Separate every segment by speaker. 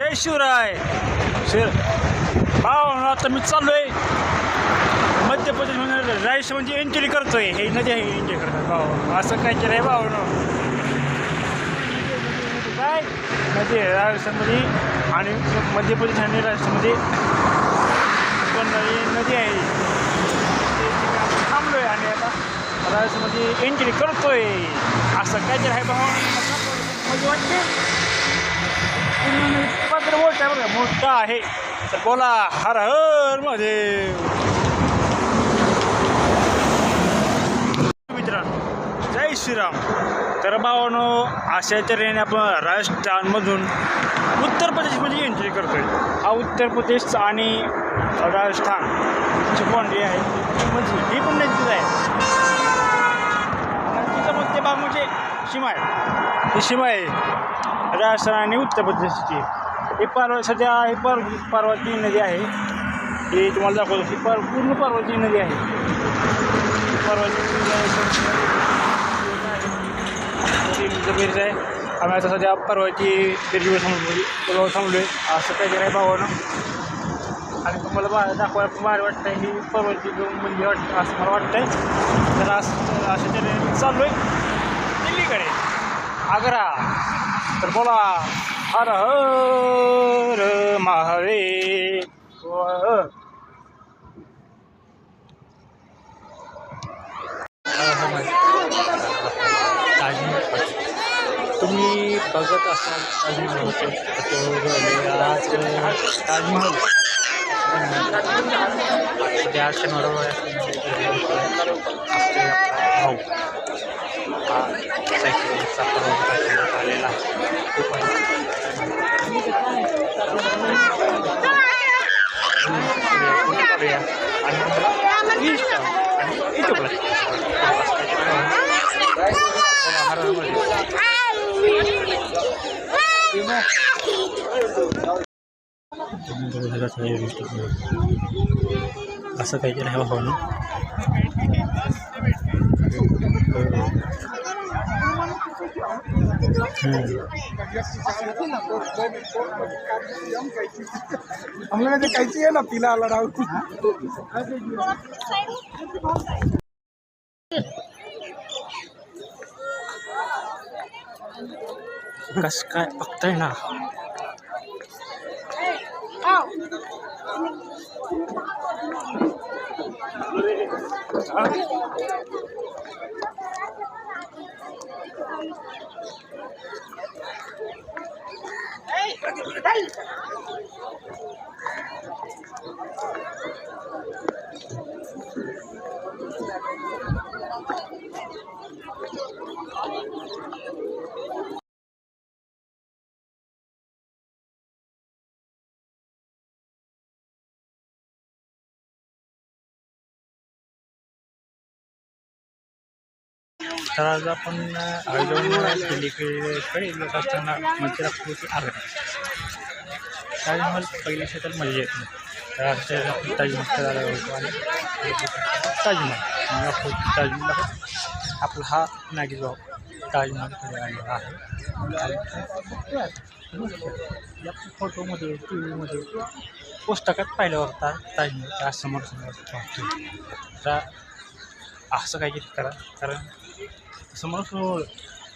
Speaker 1: जय शिवराय. शिर भाव आता मी चाललोय. मध्य प्रदेश म्हणजे राईस म्हणजे एंट्री करतोय. हे नदी आहे एंट्री करतात भाऊ असं काय केलं आहे भाऊ. काय नदी आहे राजस्थानमध्ये आणि मध्य प्रदेश आणि राजस्थानमध्ये पण ही नदी आहे. थांबलो आहे थांबलोय आणि आता राजस्थानमध्ये एंट्री करतोय. असं काय आहे भाऊ. म्हणजे वाटते पात्र मोठा आहे बरं का, मोठा आहे. तर बोला हर हर महादेव. मित्रांनो जय श्रीराम. तर भावानो अशा तऱ्हेने आपण राजस्थानमधून उत्तर प्रदेशमध्ये एंट्री करतोय. हा उत्तर प्रदेश आणि राजस्थान ची आहे. म्हणजे ही पण नदीच आहे. नदीचा भाग म्हणजे सीमा आहे. ही सीमा आहे. राजस्थान आणि उत्तर प्रदेशची. ही पार्व सध्या ही पार पार्वती नदी ही तुम्हाला दाखवतो. ही पार पूर्ण पार्वती नदी आहे. पार्वती नदी आहे. आता सध्या पर्वती बिरजीवर थांबलो थांबलो आहे असं काही आहे भारी ही पर्वती वाटतं आहे दिल्लीकडे. आग्रा. तर बोला. हर हर महादेव तुम्ही बघत असाल ताजमहल आज ताजमहल सध्या शनिवार भाऊ हा सायकलचा परवाना करण्यात आलेला आहे खूप आहे. आणि तुम्हाला Insta आणि YouTube ला हर हर महादेव. असं काहीतरी आहे भावना
Speaker 2: हम लोग तो कैसी है ना पीला वाला राउत
Speaker 1: कसं काय बघताय ना प्रतिपूर्ति दल आज आपण आयोजन दिल्लीकडे येत असताना मध्य होती आग्रा ताजमहल पहिले तर मज़ा आज आपण ताजमहल आलो. ताजमहल ताजमहल आपला हा नागीज भाऊ ताजमहलकडे आलेला आहे. या फोटोमध्ये टी व्हीमध्ये पुस्तकात पाहिलं होता ताजमहल समोर समोर असं काही करा. कारण समोर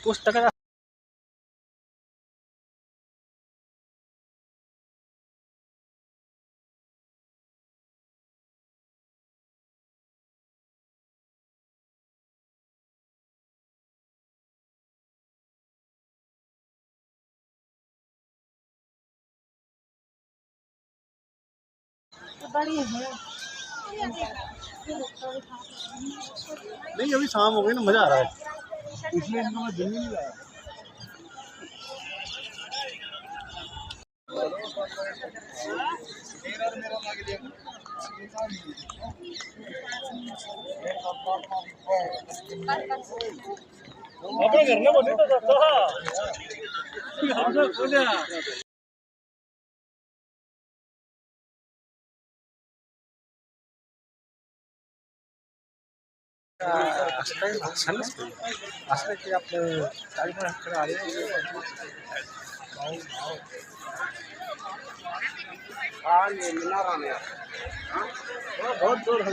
Speaker 1: पुस्तकात
Speaker 2: नहीं अभी शाम हो गई ना मज़ा आ रहा है। આપણે ઘરને બોલી તો જતો હા આપણે
Speaker 1: બોલ્યા Yeah. बनवतो जातो हा
Speaker 2: असं काही झालंच पाहिजे असं काही की आपलं ताजमहल आले हाँ ये मीनार आने यार हाँ। थोड़ा बहुत दूर हो?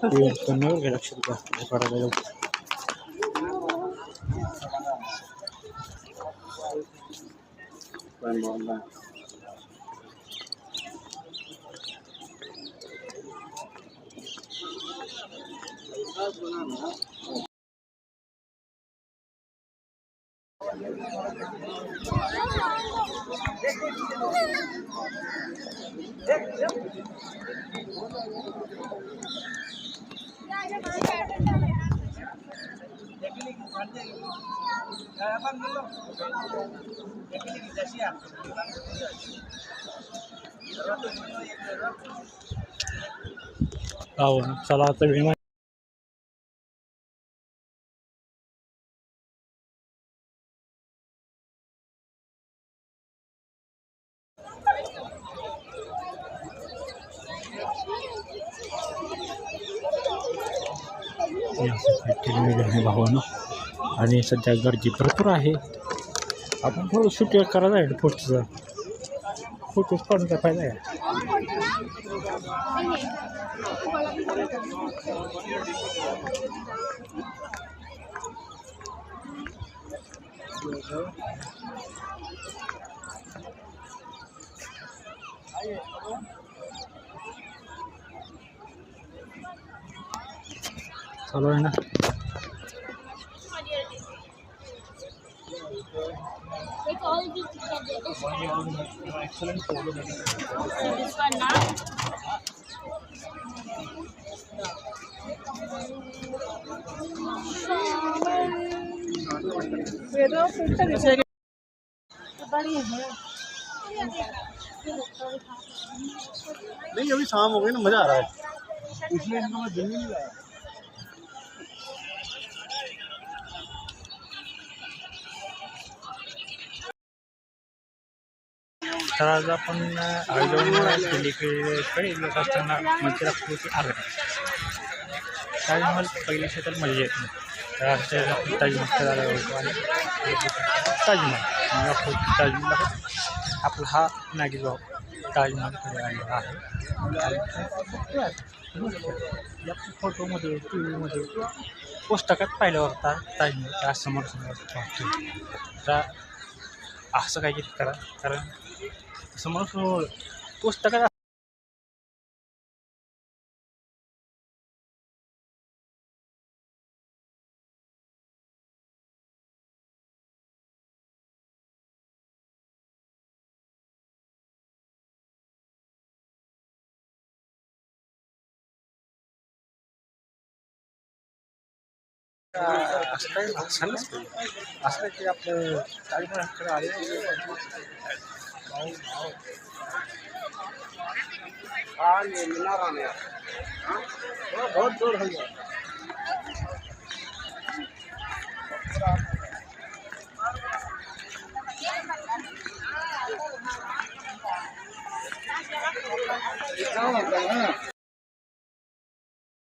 Speaker 1: Kırmızı galaksiler yukarıda Tahun salah terima. आणि सध्या गर्दी भरपूर आहे. आपण थोडं शूट करायला आहे फोटोचा फोटो काढून फायदा आहे. चालू आहे ना?
Speaker 3: This one
Speaker 2: नहीं, अभी शाम हो गई ना, मज़ा आ रहा है। इसलिए इनको मैं दिन नहीं लाया।
Speaker 1: तर आज आपण आयोजन दिल्लीकडे येत असताना मंदिराकृती आलं ताजमहल पहिल्या क्षेत्र मजा येत नाही तर ताजमहल होतो आणि ताजमहल. ताजमहल आपला हा नागीज भाऊ ताजमहल आलेला आहे. या फोटोमध्ये टी व्हीमध्ये पुस्तकात पाहिलं होता ताजमहल. त्या समोर समोर पाहतो तर असं काही करा कारण समोर पुस्तकात असं असं ते आपलं ताजमहलकडे आले.
Speaker 2: हाँ, बहुत दूर है इतना होता हाँ, है।